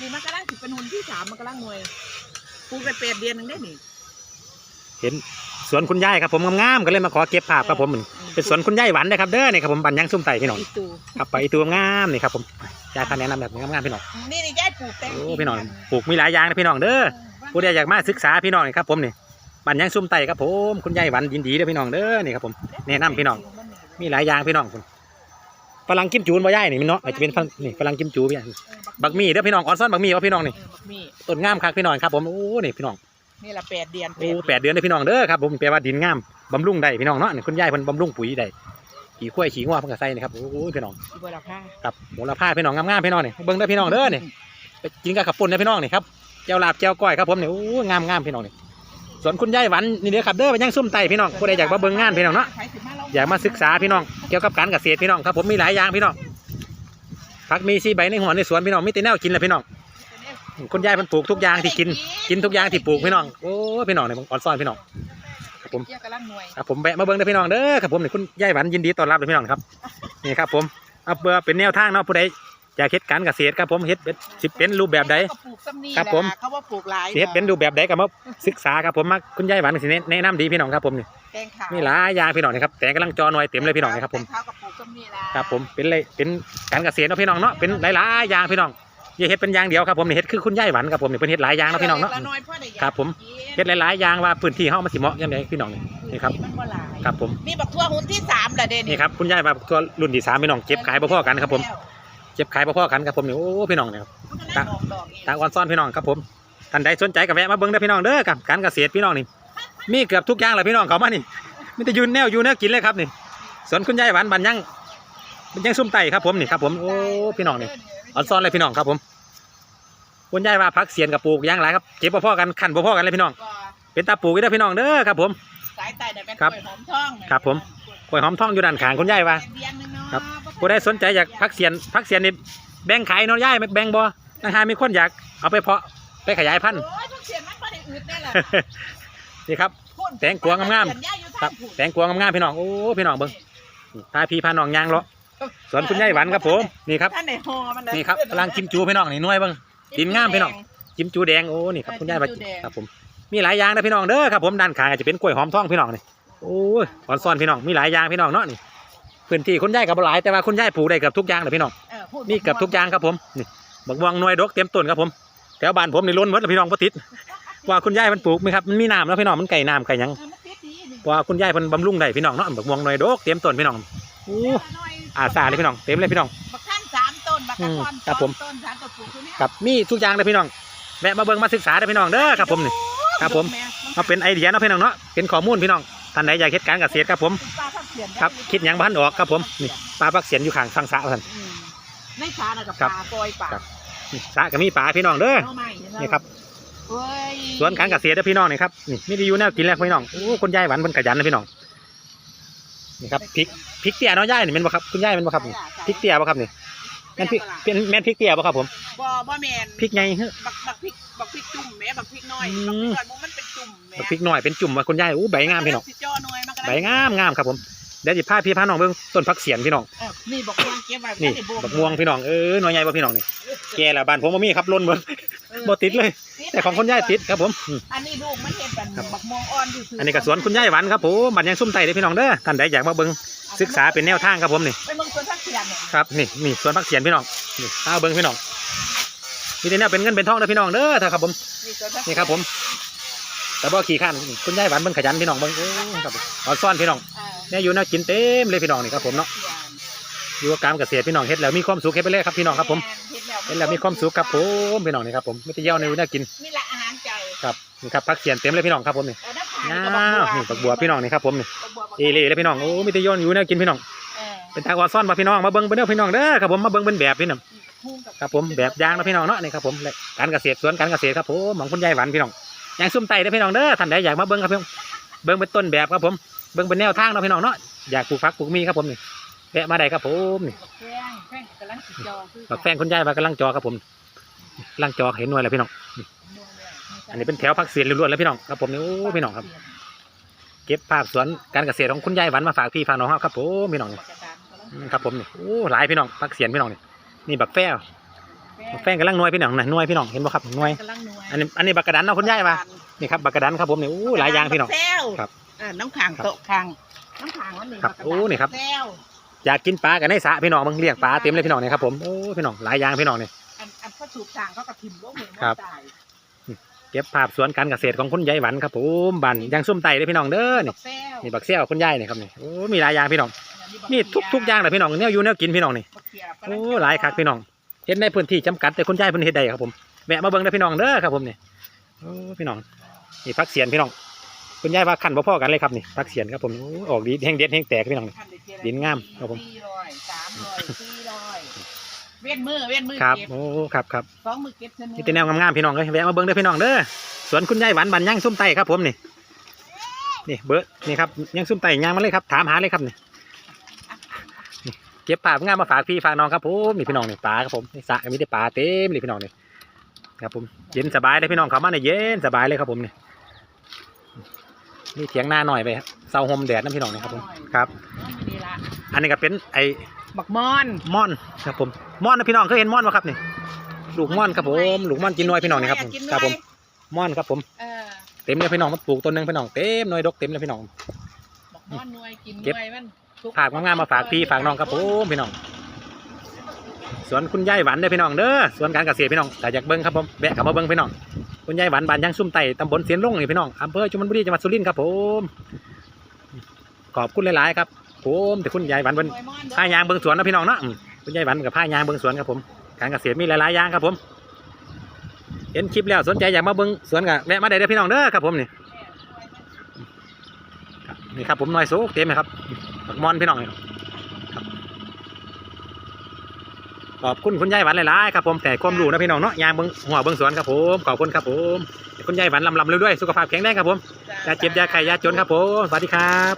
นี่มันกำลังสิเป็นหุ่นที่สามมันกำลังหน่วยปลูกไปแปดเดือนหนึ่งได้นี่เห็นสวนคุณยายครับผมงามๆก็เลยมาขอเก็บภาพครับผมเป็นสวนคุณยายหวันนะครับเด้อนี่ครับผมบันยังซุ่มไต่พี่น้องอีตูครับไปตัวงามนี่ครับผมยายพาแนะนำแบบงามๆพี่น้องนี่นี่ยายปลูกแตงโอ้พี่น้องปลูกมีหลายอย่างนะพี่น้องเด้อผู้ใดอยากมาศึกษาพี่น้องนี่ครับผมนี่บันยังซุ่มไต่ครับผมคุณยายหวันยินดีเด้อพี่น้องเด้อนี่ครับผมแนะนำพี่น้องมีหลายอย่างพี่น้องคุณ ฝรั่งกิมจูนบ่ย่ายนี่มันเนาะอาจจะเป็นฝรั่งนี่ฝรั่งกิมจูพี่น้องบักมี่เด้อพี่น้องออนซ่อนบักมี่ว่าพี่น้องนี่เออบักมี่ต้นงามครับพี่น้องครับผมโอ้นี่พี่น้องนี่ละแปดเดือนโอ้แปดเดือนเลยพี่น้องเด้อครับผมแปลว่าดินงามบำรุงได้พี่น้องเนาะนี่คุณยายเพิ่นบำรุงปุ๋ยได้ขี่ข้วยขี่งัวเพิ่นก็ใส่นี่ครับโอ้ยพี่น้องอีบัวละผ้าครับโหระพาพี่น้องงามๆพี่น้องนี่เบิ่งเด้อพี่น้องเด้อนี่ไปกินกับขับปุ่นนะพี่น้องนี่ครับแก้วลาบแก้วก้อยครับผมนี่โอ้ยงามๆพี่น้องนี่ส่วนคุณยายหวันนี่เด้อครับเด้อไปยังซุ่มไต่พี่น้องผู้ใดอยากมาเบิ่งงานพี่น้องเนาะใครสิมาลง อยากมาศึกษาพี่น้องเกี่ยวกับการเกษตรพี่น้องครับผมมีหลายอย่างพี่น้องผักมีซีใบในหัวในสวนพี่น้องมีแต่แนวกินแหละพี่น้องคุณยายเพิ่นปลูกทุกอย่างที่กินกินทุกอย่างที่ปลูกพี่น้องโอ้ยพี่น้องนี่ผมอ่อนซ่อนพี่น้องครับผมเกี่ยวกับร่างหน่วยครับผมแวะมาเบิ่งเด้อพี่น้องเด้อครับผมนี่คุณยายหวันยินดีต้อนรับเลยพี่น้องครับนี่ครับผมเอาเพื่อเป็นแนวทางเนาะผู้ใด อยากเฮ็ดการเกษตรครับผมเฮ็ดเป็นสิเป็นรูปแบบใดเขาก็ปลูกซ้ำนี่ครับผม แหละเขาว่าปลูกหลายสิเฮ็ดเป็นรูปแบบใดก็มาศึกษาครับผมมาคุณยายหวันสิแนะนำดีพี่น้องครับผมนี่แตงขาวมีหลายอย่างพี่น้องนี่ครับแต่กำลังจอหน่วยเต็มเลยพี่น้องนี่ครับผมแตงขาวกับปลูกซ้ำนี่แหละครับผมเป็นเลยเป็นการเกษตรเนาะพี่น้องเนาะเป็นหลายๆอย่างพี่น้องอย่าเฮ็ดเป็นอย่างเดียวครับผมนี่เฮ็ดคือคุณยายหวันครับผมนี่เป็นเฮ็ดหลายอย่างเนาะพี่น้องเนาะละอยพ่อได้อยากครับผม กินเฮ็ดหลายๆอย่างว่าพื้นที่เฮามันสิเหมาะยังไงพี่น้องนี่นี่ครับมันบ่หลายครับผมนี่บักทั่วหุ่นที่สามละเดนี่ครับคุณยายมาตัวรุ่นที่สามพี่น้องเก็บขายบ่พอกันครับผม เก็บขายบ่พอกันครับผมนี่โอ้พี่น้องนี่ครับตาดอกดอกนี่ตาอ่อนซ่อนพี่น้องครับผมท่านใดสนใจก็แวะมาเบิ่งเด้อพี่น้องเด้อกับการเกษตรพี่น้องนี่มีเกือบทุกอย่างเลยพี่น้องเขามานี่มีแต่อยืนแนวอยู่แนวกินเลยครับนี่สวนคุณยายหวันบันยังบันยังซุ่มไต่ครับผมนี่ครับผมโอ้พี่น้องนี่อ่อนซ่อนเลยพี่น้องครับผมคุณยายว่าพักเสียนกับปลูกอย่างไรครับเก็บพ่อๆกันขันพ่อๆกันเลยพี่น้องก็เป็นตาปลูกอีกเด้อพี่น้องเด้อครับผม สายไต่เนี่ยเป็นครับกล้วยหอมทองนะครับผม กล้วยหอมทองอยู่ด้านข้างคุณยายว่าเดือนหนึงเนาะครับ ผู้ใดสนใจอยากพักเสียนพักเสียนนี่แบ่งขายเนาะยายแบ่งบ่นะฮะมีคนอยากเอาไปเพาะไปขยายพันธุ์ โอ้ยทุกเสียนมันบ่ได้อืดแน่ล่ะนี่ครับ พุ่นแตงกวางงามๆเสียนย่าอยู่ครัทาบงพุ่น แตงกวางงามๆพี่น้องโอ้พี่น้องเบิ่งตาพี่พาน้องยางเลาะสวนคุณยายหวันครับผมนี่ครับท่านในหอมันเลยนี่ครับกำลังกิมจูพี่น้องนี่หน่วยเบิ่งดินงามพี่น้องกิมจูแดงโอ้นี่ครับคุณยายว่ากิมจูแดงครับผมมีหลายอย่างนะพี่น้องเด้อครับผมด้านข้างอาจจะเป็นกล้วยหอมทองพี่น้องนี่โอ้ยอ่อนซ่อนพี่น้องมีหลายอย่างพี่น้องเนาะนี่ พื้นที่คุณยายกับหลายแต่ว่าคุณยายปลูกได้เกับทุกอย่างเลยพี่น้องเออพูดมีเกับทุกอย่างครับผมนี่บักม่วงหน่วยดกเต็มต้นครับผมแถวบ้านผมนี่ล้นหมดแล้วพี่น้องบ่ติดว่าคุณยายมันปลูกไหมครับมันมีน้ำแล้วพี่น้องมันไก่น้ำไก่หยังเออมันติดดีนี่ว่าคุณยายเพิ่นบำรุงได้พี่น้องเนาะบักม่วงหน่วยดกเต็มต้นพี่น้องโอ้น้อยอาสาเลยพี่น้องเต็มเลยพี่น้อง บักท่านสามต้นบักกระท่อนอืมครับผม สองต้นสามต้นปลูกอยู่เนี่ยครับมีทุกอย่างเลยพี่น้องแวะมาเบิ่งมาศึกษาเด้อพี่น้องเด้อครับผมนี่ ครับผมมาเป็นไอเดียเนาะพี่น้องเนาะเป็นข้อมูลพี่น้อง ท่านใดอยากเฮ็ดการเกษตรครับผม ปลาทับเสียนได้ครับคิดหยังบ้านออกครับผมนี่ปลาปักเสียนอยู่ข้างฟังสระท่าน อืมในชาน่ะกับครัปบลาปล่อยปลาครับ นี่สระก็มีปลาพี่น้องเด้อเอาใหม่เห็ไหมนี่ครับเว้ยสวนการเกษตรเด้อพี่น้องนี่ครับนี่มีดีอยู่แนวกินแล้วพี่น้องโอ้คุณยายหวันเพิ่นขยันนะพี่น้องนี่ครับพริกพริกเตี้ยเนาะยายนี่แม่นบ่ครับคุณยายแม่นบ่ครับนี่พริกเตี้ยบ่ครับนี่แม่นพริกเป็นแม่นพริกเตี้ยบ่ครับผมบ่บ่แมนพริกไงเฮ้อ บักบักพริกบักพริกจุ่มแหม่บักพริกน้อยอืบักมพริกน้อยบ่มันเป็น จุ่มแหม่พริกหน่อยเป็นจุ่มว่าคุณยายอู้ใบงามพี่น้องสิจ่อหน่วยมันก็ใบได้งามงามครับผมเดี๋ยวสิพาพี่พาน้องเบิ่งต้นผักเสียนพี่น้องเออนี่บักม่วงเก็บไว้นี่บ่ได้บักม่วงพี่น้องเออหน่อยใหญ่บ่พี่น้องนี่แก่ละบ้านผมบ่มีครับล้นเบิดเออบ่ติดเลย แต่ของคุณยายติดครับผมอืมอันนี้ลูกมันเห็นเป็นครับบักม่วงอ่อนอยู่อันนี้ก็สวนคุณยายหวันครับผมบัดยังซุ่มไต่เด้อพี่น้องเด้อท่านใดอยากมาเบิ่งศึกษาเป็นแนวทางครับผมนี่ ไปเบิ่งสวนทักเสียนเนี่ยครับนี่นี่สวนผักเสียนพี่น้องนี่ตาเบิ้งพี่น้องมีแต่เนี่ยเป็นเงินเป็นทองเด้อพี่น้องเด้อเถอะครับผมนี่สวนทักนี่ครับผม แต่บ่ขี้ข้านคุณยายหวานเบิ่งขยันพี่น้องเบิ่งโอ้ครับผมขอซ่อนพี่น้องเออเนี่ยอยู่แน่ากินเต็มเลยพี่น้องนี่ครับผมเนาะอยู่กับการเกษตรพี่น้องเฮ็ดแล้วมีความสุขเฮ็ดไปเลยครับพี่น้องครับผมเฮ็ดเฮ็ดแล้วมีความสุขครับผมพี่น้องนี่ครับผมไม่ได้เยี่ยวในน่ากินนี่แหละอาหารใจครับนี่ครับผักเสียนเต็มเลยพี่น้องครับผมนี่เออน้ำน้ขาวาวนี่บักบัวพี่น้องนี่ครับผมนี่บักบัวบักเอเล่เลยพี่น้องโอ้มีแต่เยี่ยวอยู่น่ากินพี่น้องเออเป็นตาอ่อนซ่อนมาพี่น้องมาเบิ่งเบิ่งเด้อพี่น้องเด้อครับผมมาเบิ่งเป็นแบบพี่น้องหุ้มกับครับผมแบบยางนะพี่น้องเนาะนี่ครับผมและการเกษตรสวนการเกษตรครับผมของคุณยายหวันพี่น้อง ยางซุ่มไต่เด้อพี่น้องเด้อท่านใดอยากมาเบิ้งครับพี่น้องเบิ้งเป็นต้นแบบครับผมเบิ้งเป็นแนวทางเนาะพี่น้องเนาะอยากปลูกฟักปลูกมีครับผมนี่แวะมาได้ครับผมนี่บักแป้งแป้งกำลังสิจอคือบักแฟงคุณยายมากำลังจอครับผมกำลังจอเห็นหน่วยแล้วพี่น้อง อันนี้เป็นแถวพักเสียนล้วนๆแล้วพี่น้องครับผมนี่โอ้พี่น้องครับ เก็บภาพสวนการเกษตรของคุณยายหวันมาฝากพี่ฝากน้องครับผมพี่น้องนี่อืมครับผมนี่โอ้หลายพี่น้องพักเสียนพี่น้องนี่นี่บักแฟว แป้งกำลังหน่วยพี่น้องนะหน่วยพี่น้องเห็นบ่ครับหน่วยกำลังหน่วยอันนี้อันนี้บักกระดันเนาะคุณยายปะนี่ครับบักกระดันครับผมนี่อู้หลายอย่างพี่น้องบักแซวครับเออน้ำขังครับโต๊ะขังน้ำขังวันนี้ครับบักกะโอ้ดันี่ครับบักแซวอยากกินปลากันในสระพี่น้องมึงเลี้ยงปลาเต็มเลยพี่น้องเนี่ยครับผมโอ้พี่น้องหลายอย่างพี่น้องเนี่ย อันอันพระสูบต่างเขากระถิ่มลงเหมือนครับ ตายเก็บภาพสวนการเกษตรของคุณยายหวันครับผมบันยังซุ่มไต่เลยพี่น้องเด้อนี่บักแซวนี่บักเซี่ยวคุณยายนี่ครับนี่โอ้มีหลายอย่างพี่น้องอันนี้บักมีทุกทุกอย่างเลยพี่น้องเนี่ยอยู่เนี่ยกินพี่น้องนี่บักเขียบโอ้หลายคักพี่น้อง เห็นในพื้นที่จำกัดแต่คุณยายเพิ่นเฮ็ดได้ครับผมแวะมาเบิ่งได้อพี่น้องเด้อครับผมนี่โอ้พี่น้องนี่พักเสียนพี่น้องคุณยายว่าขันบ่พอกันเลยครับนี่พักเสียนครับผมโอ้ออกดีแห้งเด็ดแห้งแตกพี่น้องนี่ขั้นได้เท่าไหดินงามครับผมสี่ร้อยสามร้อยสี่ร้อยเว้นมือเว้นมือครับเก็บโอ้ครับครับสองมือเก็บเสมอนี่แต่แนวงามๆพี่น้องเลยแวะมาเบิ่งเด้อพี่น้องเด้อสวนคุณยายหวานบันย่างซุ่มไต่ครับผมนี่นี่เบอร์นี่ครับย่างซุ่มไต่ย่างมาเลยครับถามหาเลยครับนี่นี่ เก็บปลาเพื่องามมาฝากพี่ฝากน้องครับผมนี่พี่น้องนี่ปลาครับผมนี่สระก็มีแต่ปลาเต็มเลยพี่น้องนี่ครับผมเย็นสบายเลยพี่น้องเขามาเนี่ยเย็นสบายเลยครับผมนี่นี่เถียงหน้าหน่อยไปครับเสาโฮมแดดนะพี่น้องนี่ครับผมครับน้องมีนี่ละอันนี้ก็เป็นไอ้บักมอนม่อนครับผมม่อนนะพี่น้องเคยเห็นม่อนไหมครับนี่ลูกม่อนครับผมลูกม่อนกินน้อยพี่น้องนี่ครับผมกินครับผมด้วยม่อนครับผมเออเต็มเลยพี่น้องมันปลูกต้นหนึงพี่น้องเต็มหน่วยดกเต็มเลยพี่น้องบักมอนหน่วยกินเก็บหน่วยมัน ทุกฝากงามๆมาฝากพี่ฝากน้องครับผมพี่น้อง สวนคุณยายหวันเด้อพี่น้องเด้อสวนการเกษตรพี่น้องแต่อยากเบิ้งครับผมแวะเข้ามาเบิ้งพี่น้องคุณยายหวันบ้านยังซุ่มไต่ตำบลเสียนลงนี่พี่น้องอำเภอจุมพลบุรีจังหวัดสุรินทร์ครับผมขอบคุณหลายๆครับผมแต่คุณยายหวันเป็นผ้ายางเบิ้งสวนนะพี่น้องเนาะคุณยายหวันกับผ้ายางเบิ้งสวนครับผมการเกษตรมีหลายๆอย่างครับผม เห็นคลิปแล้วสนใจอยากมาเบิ้งสวนกับแวะมาได้เด้อพี่น้องเด้อครับผมนี่ครับนี่ครับผมหน่อยโซกเต็มเลยครับ บักมอนพี่น้องครับขอบคุณคุณยายหวันหลายๆครับผมแต่ความรู้นะพี่น้องเนาะยางเบิ้งหัวเบิ้งสวนครับผมขอบคุณครับผมคุณยายหวันลำลำเรื่อยๆสุขภาพแข็งแรงครับผมอยาเจ็บอยาไข้อยาจนครับผมสวัสดีครับ